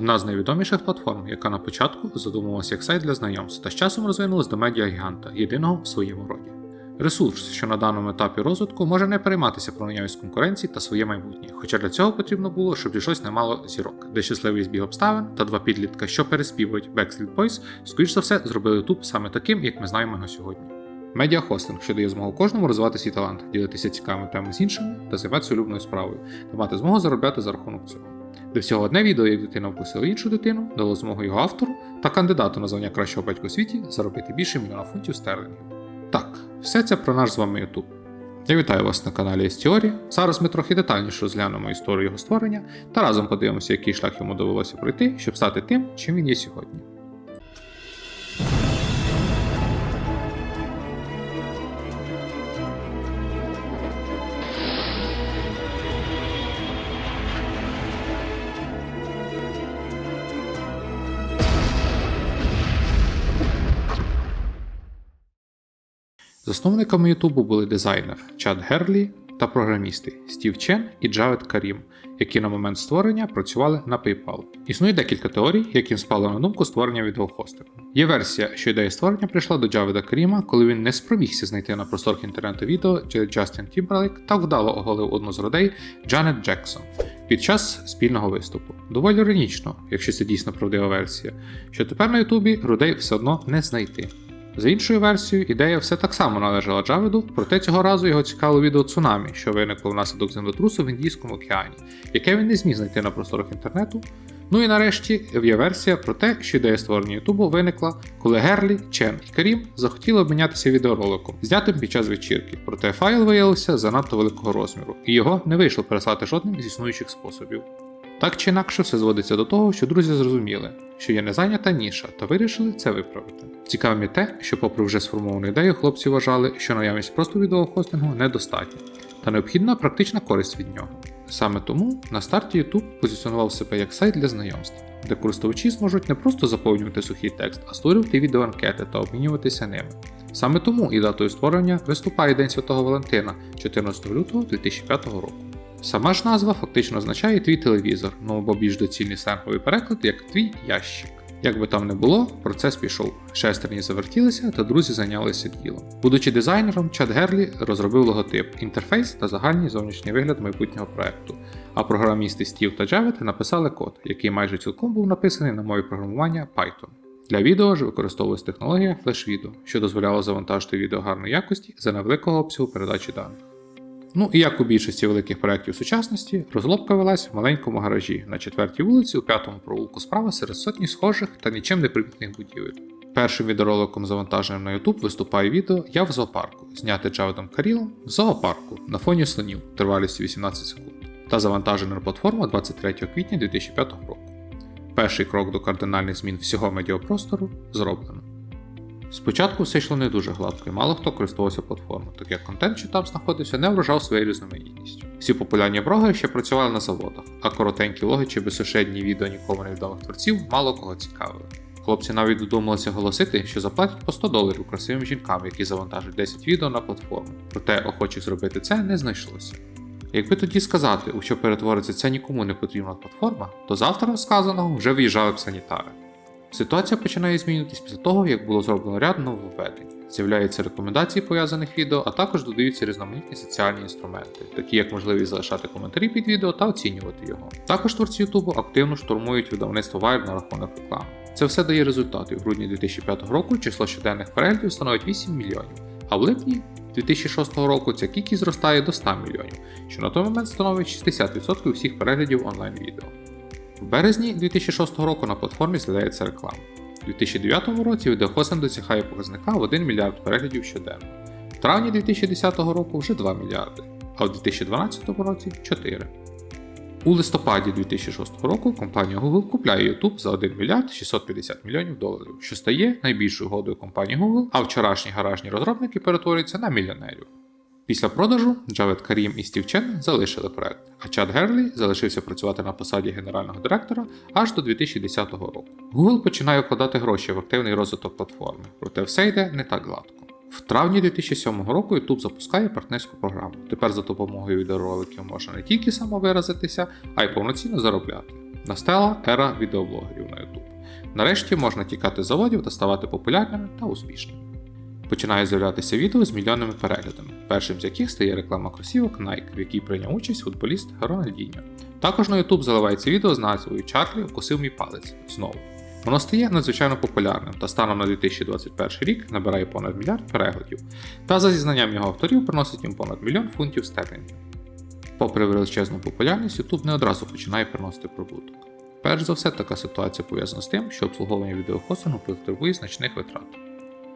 одна з найвідоміших платформ, яка на початку задумувалася як сайт для знайомств, та з часом розвинулась до медіагіганта, єдиного в своєму роді. Ресурс, що на даному етапі розвитку може не перейматися про наявність конкуренції та своє майбутнє, хоча для цього потрібно було, щоб дійшлось немало зірок, де щасливий збіг обставин та два підлітка, що переспівують Backstreet Boys, скоріш за все, зробили YouTube саме таким, як ми знаємо його сьогодні. Медіахостинг, що дає змогу кожному розвивати свій талант, ділитися цікавими темами з іншими та займатися улюбленою справою, та мати змогу заробляти за рахунок цього. Де всього одне відео, як дитина вкусила іншу дитину, дало змогу його автору та кандидату на звання кращого батька у світі заробити більше мільйона фунтів стерлингів. Так, все це про наш з вами YouTube. Я вітаю вас на каналі Естіорі. Зараз ми трохи детальніше розглянемо історію його створення та разом подивимося, який шлях йому довелося пройти, щоб стати тим, чим він є сьогодні. Засновниками Ютубу були дизайнер Чад Герлі та програмісти Стів Чен і Джавед Карім, які на момент створення працювали на PayPal. Існує декілька теорій, яким спало на думку створення відеохостингу. Є версія, що ідея створення прийшла до Джаведа Каріма, коли він не спромігся знайти на просторах інтернету відео, де Джастін Тімберлейк так вдало оголив одну з родей Джанет Джексон під час спільного виступу. Доволі іронічно, якщо це дійсно правдива версія, що тепер на Ютубі родей все одно не знайти. За іншою версією, ідея все так само належала Джаведу, проте цього разу його цікавило відео цунамі, що виникло внаслідок землетрусу в Індійському океані, яке він не зміг знайти на просторах інтернету. Ну і нарешті є версія про те, що ідея створення Ютубу виникла, коли Герлі, Чен і Карім захотіли обмінятися відеороликом, знятим під час вечірки, проте файл виявився занадто великого розміру, і його не вийшло переслати жодним з існуючих способів. Так чи інакше все зводиться до того, що друзі зрозуміли, що є незайнята ніша, та вирішили це виправити. Цікавим те, що, попри вже сформовану ідею, хлопці вважали, що наявність просто відеохостингу недостатня, та необхідна практична користь від нього. Саме тому на старті YouTube позиціонував себе як сайт для знайомств, де користувачі зможуть не просто заповнювати сухий текст, а створювати відеоанкети та обмінюватися ними. Саме тому і датою створення виступає День Святого Валентина 14 лютого 2005 року. Сама ж назва фактично означає твій телевізор, ну або більш доцільний сленговий переклад як твій ящик. Як би там не було, процес пішов. Шестерні завертілися, та друзі зайнялися ділом. Будучи дизайнером, Чад Герлі розробив логотип, інтерфейс та загальний зовнішній вигляд майбутнього проекту. А програмісти Стів та Джавет написали код, який майже цілком був написаний на мові програмування Python. Для відео ж використовувалась технологія FlashVideo, що дозволяла завантажити відео гарної якості за невеликого обсягу передачі даних. Ну і як у більшості великих проєктів сучасності, розробка велась в маленькому гаражі на четвертій вулиці у п'ятому провулку справа серед сотні схожих та нічим не примітних будівель. Першим відеороликом, завантаженим на YouTube, виступає відео Я в зоопарку, зняте Джаведом Карілом в зоопарку на фоні слонів тривалістю 18 секунд, та завантажене на платформу 23 квітня 2005 року. Перший крок до кардинальних змін всього медіапростору зроблено. Спочатку все йшло не дуже гладко, і мало хто користувався платформою, так як контент, що там знаходився, не вражав своєю різноманітністю. Всі популярні блогери ще працювали на заводах, а коротенькі логи чи безсушедні відео нікому невідомих творців мало кого цікавили. Хлопці навіть додумалися оголосити, що заплатять по 100 доларів красивим жінкам, які завантажать 10 відео на платформу. Проте охочих зробити це не знайшлося. Якби тоді сказати, у що перетвориться ця нікому не потрібна платформа, то завтра сказаного вже виїжджали б санітари. Ситуація починає змінюватись після того, як було зроблено ряд нововведень. З'являються рекомендації пов'язаних відео, а також додаються різноманітні соціальні інструменти, такі як можливість залишати коментарі під відео та оцінювати його. Також творці Ютубу активно штурмують видавництво Vibe на рахунок реклами. Це все дає результати. У грудні 2005 року число щоденних переглядів становить 8 мільйонів, а в липні 2006 року ця кількість зростає до 100 мільйонів, що на той момент становить 60% всіх переглядів онлайн-відео. В березні 2006 року на платформі з'являється реклама. У 2009 році відеохостинг досягає показника в 1 мільярд переглядів щоденно. В травні 2010 року вже 2 мільярди, а в 2012 році 4. У листопаді 2006 року компанія Google купляє YouTube за 1 мільярд 650 мільйонів доларів, що стає найбільшою угодою компанії Google, а вчорашні гаражні розробники перетворюються на мільйонерів. Після продажу Джавед Карім і Стів Чен залишили проект, а Чад Герлі залишився працювати на посаді генерального директора аж до 2010 року. Google починає вкладати гроші в активний розвиток платформи, проте все йде не так гладко. В травні 2007 року YouTube запускає партнерську програму. Тепер за допомогою відеороликів можна не тільки самовиразитися, а й повноцінно заробляти. Настала ера відеоблогерів на YouTube. Нарешті можна тікати заводів та ставати популярними та успішними. Починає з'являтися відео з мільйонними переглядами, першим з яких стає реклама кросівок Nike, в якій прийняв участь футболіст Рональдіньо. Також на YouTube заливається відео з назвою Чарлі вкусив мій палець знову. Воно стає надзвичайно популярним та станом на 2021 рік набирає понад мільярд переглядів, та за зізнанням його авторів приносить їм понад мільйон фунтів стерлінгів. Попри величезну популярність, YouTube не одразу починає приносити прибуток. Перш за все, така ситуація пов'язана з тим, що обслуговування відеохостингу потребує значних витрат.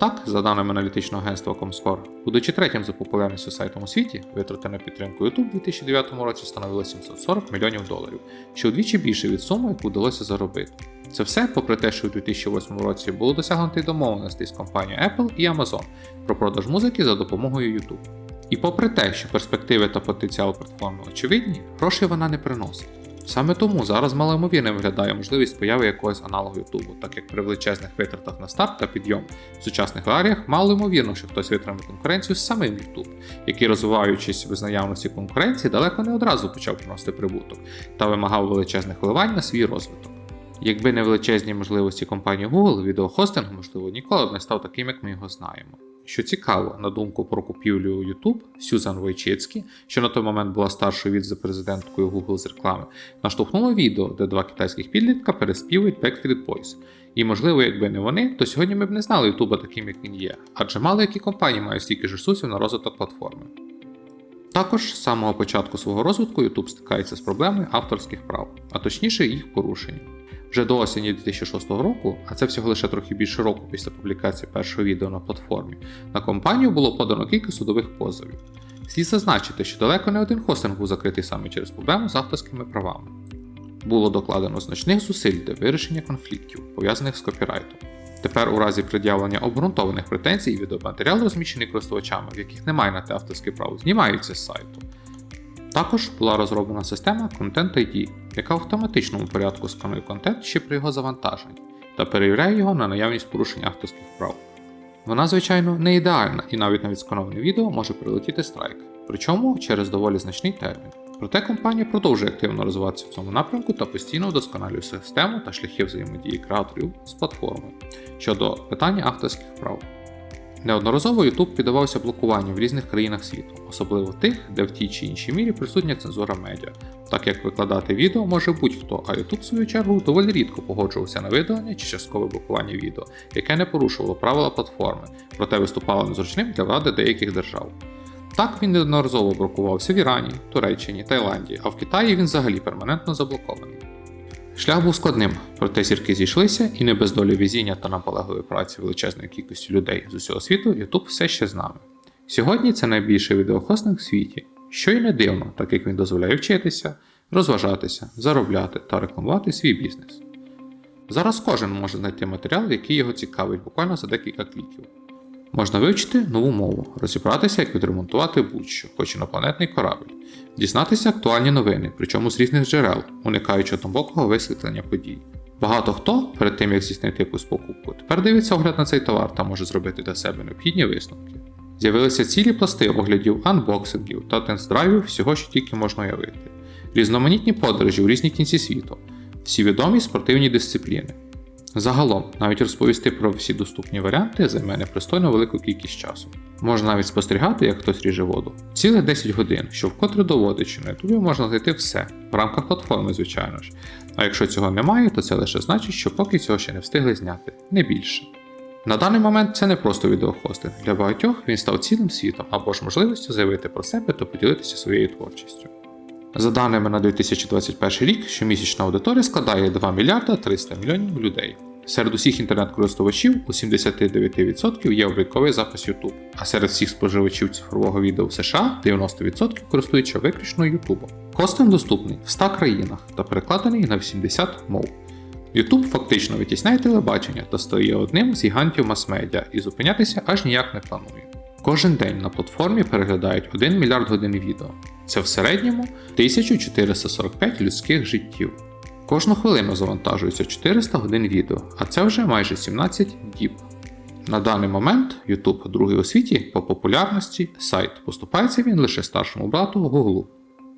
Так, за даними аналітичного агентства Comscore, будучи третім за популярністю сайтом у світі, витрати на підтримку YouTube у 2009 році становили 740 мільйонів доларів, що вдвічі більше від суми, яку вдалося заробити. Це все попри те, що у 2008 році було досягнуто домовленостей з компанією Apple і Amazon про продаж музики за допомогою YouTube. І попри те, що перспективи та потенціал платформи очевидні, грошей вона не приносить. Саме тому зараз малоймовірним виглядає можливість появи якогось аналогу Ютубу, так як при величезних витратах на старт та підйом в сучасних реаліях мало ймовірно, що хтось витримає конкуренцію з самим YouTube, який, розвиваючись без наявності конкуренції, далеко не одразу почав приносити прибуток та вимагав величезних вливань на свій розвиток. Якби не величезні можливості компанії Google, відеохостинг, можливо, ніколи б не став таким, як ми його знаємо. Що цікаво, на думку про купівлю YouTube, Сюзан Войчицькі, що на той момент була старшою віце-президенткою Google з реклами, наштовхнуло відео, де два китайських підлітка переспівують Backstreet Boys. І можливо, якби не вони, то сьогодні ми б не знали YouTube таким, як він є, адже мало які компанії мають стільки ж ресурсів на розвиток платформи. Також з самого початку свого розвитку YouTube стикається з проблемою авторських прав, а точніше їх порушення. Вже до осені 2006 року, а це всього лише трохи більше року після публікації першого відео на платформі, на компанію було подано кілька судових позовів. Слід зазначити, що далеко не один хостинг був закритий саме через проблему з авторськими правами. Було докладено значних зусиль для вирішення конфліктів, пов'язаних з копірайтом. Тепер, у разі пред'явлення обґрунтованих претензій, відеоматеріал, розміщений користувачами, в яких немає на те авторське право, знімаються з сайту. Також була розроблена система Content ID, яка в автоматичному порядку сканує контент ще при його завантаженні та перевіряє його на наявність порушень авторських прав. Вона, звичайно, не ідеальна і навіть на відскановане відео може прилетіти страйк, причому через доволі значний термін. Проте компанія продовжує активно розвиватися в цьому напрямку та постійно вдосконалює систему та шляхи взаємодії креаторів з платформою щодо питання авторських прав. Неодноразово YouTube піддавався блокуванню в різних країнах світу, особливо тих, де в тій чи іншій мірі присутня цензура медіа, так як викладати відео може будь-хто, а YouTube, в свою чергу, доволі рідко погоджувався на видалення чи часткове блокування відео, яке не порушувало правила платформи, проте виступало незручним для влади деяких держав. Так він неодноразово блокувався в Ірані, Туреччині, Таїланді, а в Китаї він взагалі перманентно заблокований. Шлях був складним, проте зірки зійшлися, і не без долі везіння та наполегливої праці величезної кількості людей з усього світу YouTube все ще з нами. Сьогодні це найбільший відеохостинг в світі, що й не дивно, так як він дозволяє вчитися, розважатися, заробляти та рекламувати свій бізнес. Зараз кожен може знайти матеріал, який його цікавить буквально за декілька кліків. Можна вивчити нову мову, розібратися, як відремонтувати будь-що, хоч і інопланетний корабль, дізнатися актуальні новини, причому з різних джерел, уникаючи однобокого висвітлення подій. Багато хто, перед тим як здійснити якусь покупку, тепер дивиться огляд на цей товар та може зробити для себе необхідні висновки. З'явилися цілі пласти оглядів анбоксингів та тест-драйвів всього, що тільки можна уявити, різноманітні подорожі у різні кінці світу, всі відомі спортивні дисципліни. Загалом, навіть розповісти про всі доступні варіанти займе непристойно велику кількість часу. Можна навіть спостерігати, як хтось ріже воду. Цілих 10 годин, що вкотре доводить, що на ютубі можна знайти все, в рамках платформи, звичайно ж. А якщо цього немає, то це лише значить, що поки цього ще не встигли зняти, не більше. На даний момент це не просто відеохостинг. Для багатьох він став цілим світом або ж можливістю заявити про себе та поділитися своєю творчістю. За даними на 2021 рік, щомісячна аудиторія складає 2 мільярда 300 мільйонів людей. Серед усіх інтернет-користувачів у 79% є обліковий запис YouTube, а серед всіх споживачів цифрового відео в США 90% користуються виключно YouTube. Хостинг доступний в 100 країнах та перекладений на 80 мов. YouTube фактично витісняє телебачення та стає одним з гігантів мас-медіа і зупинятися аж ніяк не планує. Кожен день на платформі переглядають 1 мільярд годин відео. Це в середньому 1445 людських життів. Кожну хвилину завантажується 400 годин відео, а це вже майже 17 діб. На даний момент YouTube другий у світі по популярності сайт поступається він лише старшому брату Google.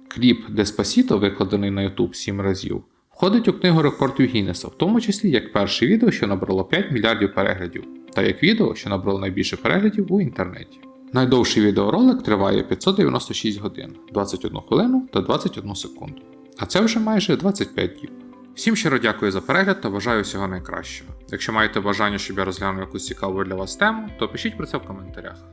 Кліп Despacito, викладений на YouTube 7 разів, Входить у книгу рекордів Гіннеса, в тому числі як перше відео, що набрало 5 мільярдів переглядів, та як відео, що набрало найбільше переглядів у інтернеті. Найдовший відеоролик триває 596 годин, 21 хвилину та 21 секунду. А це вже майже 25 діб. Всім щиро дякую за перегляд та бажаю всього найкращого. Якщо маєте бажання, щоб я розглянув якусь цікаву для вас тему, то пишіть про це в коментарях.